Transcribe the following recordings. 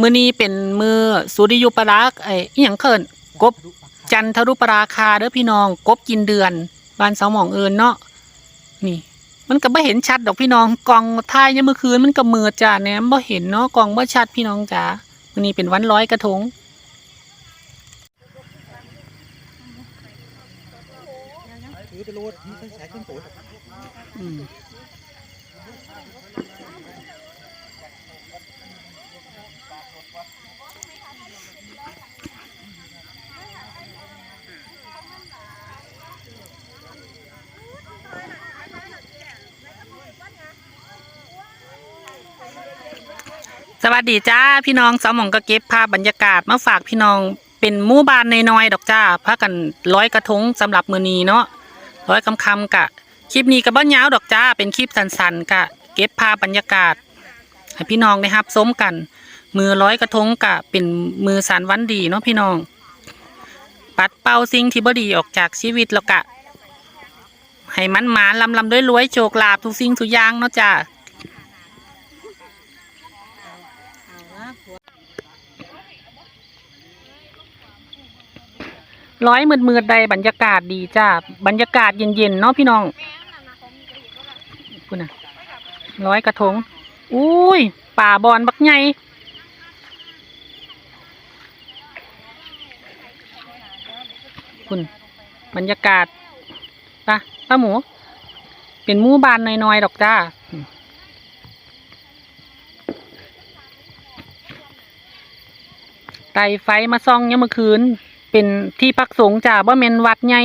มือนี้เป็นมือสุริยุปราคไอ้อหยังเขินกบจันทรุปราคาเด้อพี่น้อง กบกินเดือนบ้านเสาหมองเอินเนาะนี่ มันก็บ่เห็นชัดดอกพี่น้องกองท้ายยามมื้อคืนมันก็มืดจ้าแหนมบ่เห็นเนาะกองบ่ชัดพี่น้องจ๋ามื้อนี้เป็นวันร้อยกระทงถือไปโลดมีไฟฉายเครื่องโตอื สวัสดีจ้าพี่น้องสาวหมองก็เก็บภาพบรรยากาศมาฝากพี่น้องเป็นหมู่บ้านน้อยๆดอกจ้าพากันร้อยกระทงสำหรับมือนีเนาะร้อยคำคำกะ คลิปนี้ก็บ่ยาวดอกจ้าเป็นคลิปสั้นๆกะ เก็บภาพบรรยากาศให้พี่น้องได้รับชมกัน มือร้อยกระทงกะ เป็นมือสารวันดีเนาะพี่น้อง ปัดเป่าสิ่งที่บ่ดีออกจากชีวิตแล้วกะ ให้มันหมานลำลำด้วยรวยโชคลาภทุกสิ่งทุกอย่างเนาะจ้า ร้อยมืดมืดใดบรรยากาศดีจ้าบรรยากาศเย็นๆเนาะพี่น้องคุณนะร้อยกระทงอุ้ยป่าบอนบักใหญ่คุณบรรยากาศปะป้าหมู เป็นมู่บานน้อยๆดอกจ้าไตไฟมาซ่องเนี่ยามมื่อคืน เป็นที่พักสงฆ์จ้าบ่แม่นวัดใหญ่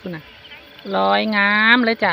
คุนะร้อยงามเลยจ้ะ